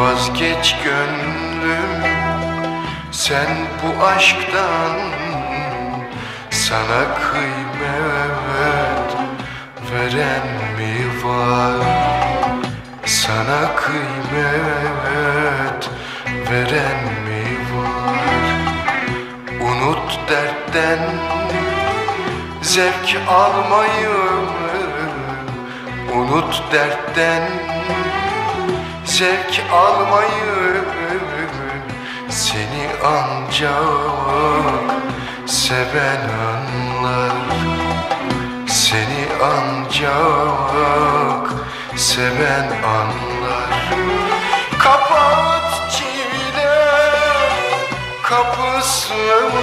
Vazgeç gönlüm sen bu aşktan Sana kıymet veren mi var? Sana kıymet veren mi var? Unut dertten zevk almayı Unut dertten zevk almayı Seni ancak seven anlar. Seni ancak seven anlar. Kapat çile kapısını